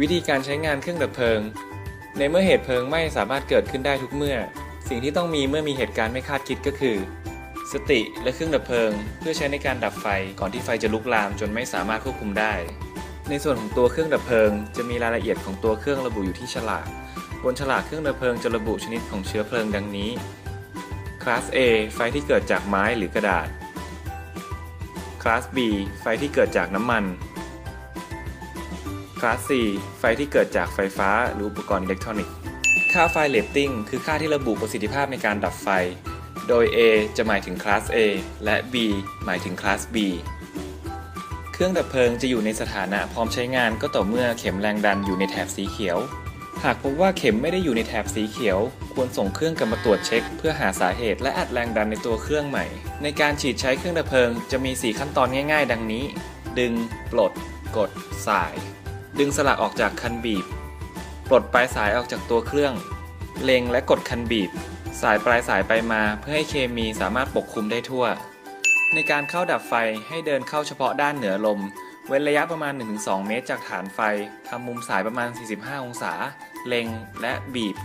วิธีการใช้งานเครื่องดับเพลิง ในเมื่อเหตุเพลิงไหม้สามารถเกิดขึ้นได้ทุกเมื่อ สิ่งที่ต้องมีเมื่อมีเหตุการณ์ไม่คาดคิดก็คือ สติและเครื่องดับเพลิง เพื่อใช้ในการดับไฟก่อนที่ไฟจะลุกลามจนไม่สามารถควบคุมได้ ในส่วนของตัวเครื่องดับเพลิง จะมีรายละเอียดของตัวเครื่องระบุอยู่ที่ฉลากบนฉลากเครื่องดับเพลิงจะระบุชนิดของเชื้อเพลิงดังนี้คลาส A ไฟที่เกิดจากไม้หรือกระดาษคลาส B ไฟที่เกิดจากน้ำมัน ลาส C ไฟที่เกิดจากไฟฟ้าหรืออุปกรณ์อิเล็กทรอนิกส์ ค่าไฟเลตติ้งคือค่าที่ระบุประสิทธิภาพในการดับไฟ โดย A จะหมายถึงคลาส A และ B หมายถึงคลาส B เครื่องดับเพลิงจะอยู่ในสถานะพร้อมใช้งานก็ต่อเมื่อเข็มแรงดันอยู่ในแถบสีเขียว หากพบว่าเข็มไม่ได้อยู่ในแถบสีเขียว ควรส่งเครื่องกลับมาตรวจเช็ค เพื่อหาสาเหตุและอัดแรงดันในตัวเครื่องใหม่ ในการฉีดใช้เครื่องดับเพลิงจะมี 4 ขั้นตอนง่าย ๆ ดังนี้ ดึง ปลด กด สาย ดึงสลักออกจากคันบีบ ปลดปลายสายออกจากตัวเครื่อง เล็งและกดคันบีบ สายปลายสายไปมาเพื่อให้เคมีสามารถปกคลุมได้ทั่ว ในการเข้าดับไฟให้เดินเข้าเฉพาะด้านเหนือลม เว้นระยะประมาณ 1-2 เมตรจากฐานไฟ ทำมุมสายประมาณ 45 องศา เล็งและบีบ